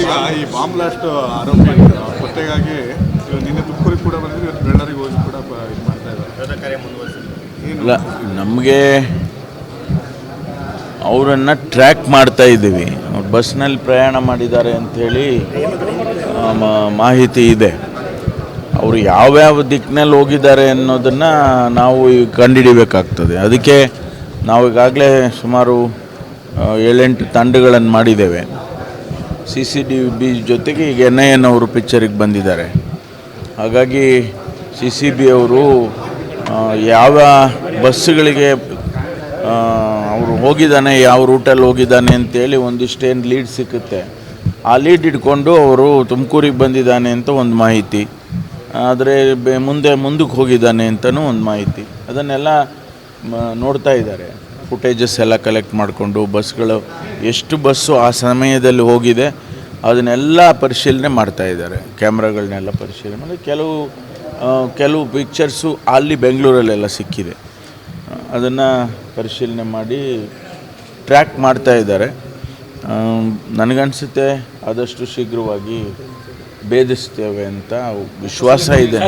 ಈಗ ಈ bomb blast ಆರೋಪ ಪತ್ತೆಗಾಗಿ ಇವಾಗ ನಿನ್ನೆ ತುಮಕೂರಿಗೆ ಕೂಡ ಬಂದಿದ್ರು ಇವತ್ತು ಬೆಳ್ಳರಿಗೆ ಹೋಗಿ ಕೂಡ ಇದು ಮಾಡ್ತಾ ಇದ್ದಾರೆ. ನಮಗೆ ಅವರನ್ನು ಟ್ರ್ಯಾಕ್ ಮಾಡ್ತಾ ಇದ್ದೀವಿ. ಅವ್ರು ಬಸ್ನಲ್ಲಿ ಪ್ರಯಾಣ ಮಾಡಿದ್ದಾರೆ ಅಂಥೇಳಿ ಮಾಹಿತಿ ಇದೆ. ಅವರು ಯಾವ್ಯಾವ ದಿಕ್ಕಿನಲ್ಲಿ ಹೋಗಿದ್ದಾರೆ ಅನ್ನೋದನ್ನು ನಾವು ಈಗ ಕಂಡುಹಿಡಿಬೇಕಾಗ್ತದೆ. ಅದಕ್ಕೆ ನಾವು ಈಗಾಗಲೇ ಸುಮಾರು ಏಳೆಂಟು ತಂಡಗಳನ್ನು ಮಾಡಿದ್ದೇವೆ. ಸಿ ಸಿ ಡಿ ಬಿ ಜೊತೆಗೆ ಈಗ ಎನ್ ಐ ಎನ್ ಅವರು ಪಿಕ್ಚರಿಗೆ ಬಂದಿದ್ದಾರೆ. ಹಾಗಾಗಿ ಸಿ ಸಿ ಬಿ ಅವರು ಯಾವ ಬಸ್ಸುಗಳಿಗೆ ಅವರು ಹೋಗಿದ್ದಾನೆ, ಯಾವ ರೂಟಲ್ಲಿ ಹೋಗಿದ್ದಾನೆ ಅಂತೇಳಿ ಒಂದಿಷ್ಟೇನು ಲೀಡ್ ಸಿಕ್ಕುತ್ತೆ. ಆ ಲೀಡ್ ಇಟ್ಕೊಂಡು ಅವರು ತುಮಕೂರಿಗೆ ಬಂದಿದ್ದಾನೆ ಅಂತ ಒಂದು ಮಾಹಿತಿ. ಆದರೆ ಮುಂದೆ ಮುಂದಕ್ಕೆ ಹೋಗಿದ್ದಾನೆ ಅಂತಲೂ ಒಂದು ಮಾಹಿತಿ. ಅದನ್ನೆಲ್ಲ ನೋಡ್ತಾ ಇದ್ದಾರೆ. ಫುಟೇಜಸ್ ಎಲ್ಲ ಕಲೆಕ್ಟ್ ಮಾಡಿಕೊಂಡು ಬಸ್ಗಳು ಎಷ್ಟು ಬಸ್ಸು ಆ ಸಮಯದಲ್ಲಿ ಹೋಗಿದೆ ಅದನ್ನೆಲ್ಲ ಪರಿಶೀಲನೆ ಮಾಡ್ತಾ ಇದ್ದಾರೆ. ಕ್ಯಾಮ್ರಾಗಳನ್ನೆಲ್ಲ ಪರಿಶೀಲನೆ ಮಾಡಿ ಕೆಲವು ಕೆಲವು ಪಿಕ್ಚರ್ಸು ಅಲ್ಲಿ ಬೆಂಗಳೂರಲ್ಲೆಲ್ಲ ಸಿಕ್ಕಿದೆ. ಅದನ್ನು ಪರಿಶೀಲನೆ ಮಾಡಿ ಟ್ರ್ಯಾಕ್ ಮಾಡ್ತಾ ಇದ್ದಾರೆ. ನನಗನ್ಸುತ್ತೆ ಆದಷ್ಟು ಶೀಘ್ರವಾಗಿ ಭೇದಿಸ್ತೇವೆ ಅಂತ ವಿಶ್ವಾಸ ಇದೆ.